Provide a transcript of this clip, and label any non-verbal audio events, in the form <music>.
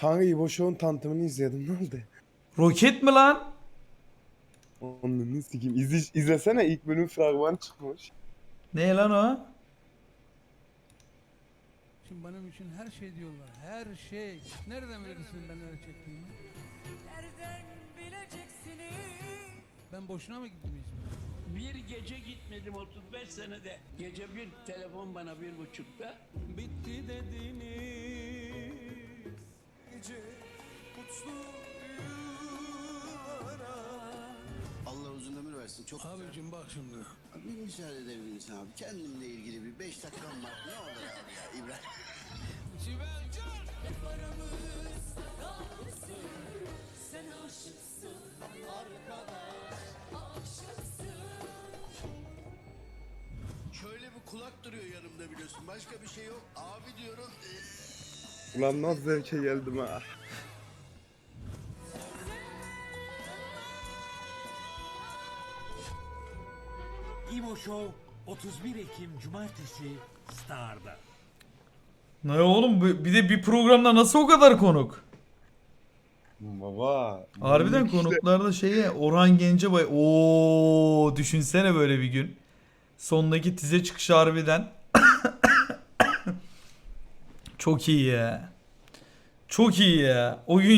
Kanka İbo Show'un tanıtımını izledim ne oldu? Roket mi lan? Onu sikeyim. İzle, izlesene ilk bölüm fragman çıkmış. Ne lan o? Şimdi benim için her şey diyorlar. Her şey. Nereden bilirsin ben neler çektiğimi? Nereden bileceksiniz? Ben boşuna mı gittim İzmir'e? Bir gece gitmedim 35 senede. Gece bir telefon bana bir buçukta. Bitti dediniz. Çok Abicim bak şimdi. Abi bir müsaade edebilir misin abi? Kendimle ilgili bir beş dakikam var. Ne olur abi ya İbrahim. Sen aşıksın arkadaş aşıksın Şöyle bir kulak duruyor yanımda biliyorsun. Başka bir şey yok. Abi diyorum. Ulan nasıl zevke geldim ha. İmo Show 31 Ekim Cumartesi Star'da. Ne oğlum bir de bir programda nasıl o kadar konuk? Baba. Harbiden işte. konuklarda şeye Orhan Gencebay. Oo düşünsene böyle bir gün. Sondaki tize çıkış harbiden. <coughs> Çok iyi ya. Çok iyi ya. O gün